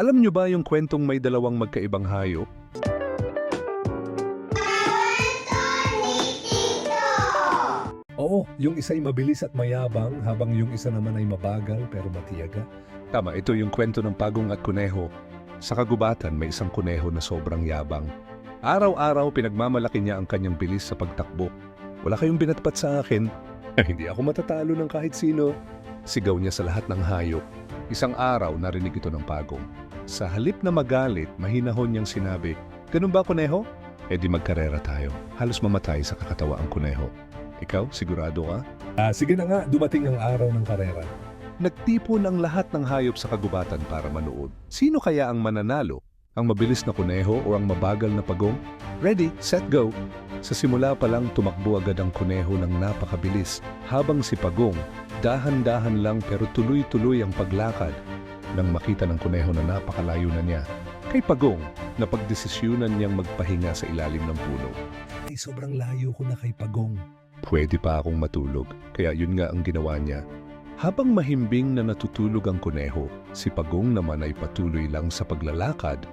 Alam nyo ba yung kwentong may dalawang magkaibang hayop? Oo, yung isa ay mabilis at mayabang habang yung isa naman ay mabagal pero matiyaga. Tama, ito yung kwento ng pagong at kuneho. Sa kagubatan, may isang kuneho na sobrang yabang. Araw-araw, pinagmamalaki niya ang kanyang bilis sa pagtakbo. Wala kayong binatpat sa akin. Hindi ako matatalo ng kahit sino. Sigaw niya sa lahat ng hayop. Isang araw, narinig ito ng pagong. Sa halip na magalit, mahinahon niyang sinabi, Ganun ba, kuneho? E di magkarera tayo. Halos mamatay sa kakatawa ang kuneho. Ikaw, sigurado ka? Ah, sige na nga, dumating ang araw ng karera. Nagtipon ang lahat ng hayop sa kagubatan para manood. Sino kaya ang mananalo? Ang mabilis na kuneho o ang mabagal na pagong? Ready, set, go! Sa simula pa lang tumakbo agad ang kuneho ng napakabilis habang si Pagong dahan-dahan lang pero tuloy-tuloy ang paglakad nang makita ng kuneho na napakalayo na niya. Kay Pagong, napagdesisyunan niyang magpahinga sa ilalim ng puno. Ay, sobrang layo ko na kay Pagong. Pwede pa akong matulog, kaya yun nga ang ginawa niya. Habang mahimbing na natutulog ang kuneho, si Pagong naman ay patuloy lang sa paglalakad.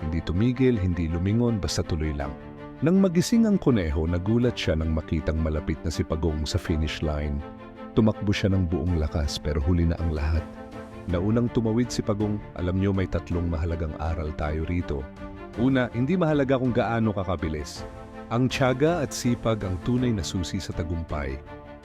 Hindi tumigil, hindi lumingon, basta tuloy lang. Nang magising ang kuneho, nagulat siya nang makitang malapit na si Pagong sa finish line. Tumakbo siya ng buong lakas pero huli na ang lahat. Naunang tumawid si Pagong, alam niyo may tatlong mahalagang aral tayo rito. Una, hindi mahalaga kung gaano kakabilis. Ang tiyaga at sipag ang tunay na susi sa tagumpay.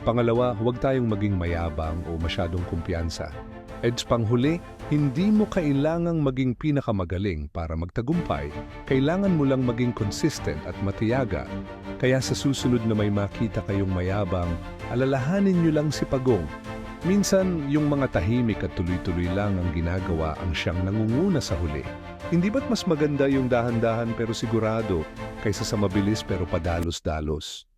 Pangalawa, huwag tayong maging mayabang o masyadong kumpiyansa. Edge panghuli, hindi mo kailangang maging pinakamagaling para magtagumpay. Kailangan mo lang maging consistent at matiyaga. Kaya sa susunod na may makita kayong mayabang, alalahanin nyo lang si Pagong. Minsan, yung mga tahimik at tuloy-tuloy lang ang ginagawa ang siyang nangunguna sa huli. Hindi ba't mas maganda yung dahan-dahan pero sigurado kaysa sa mabilis pero padalos-dalos?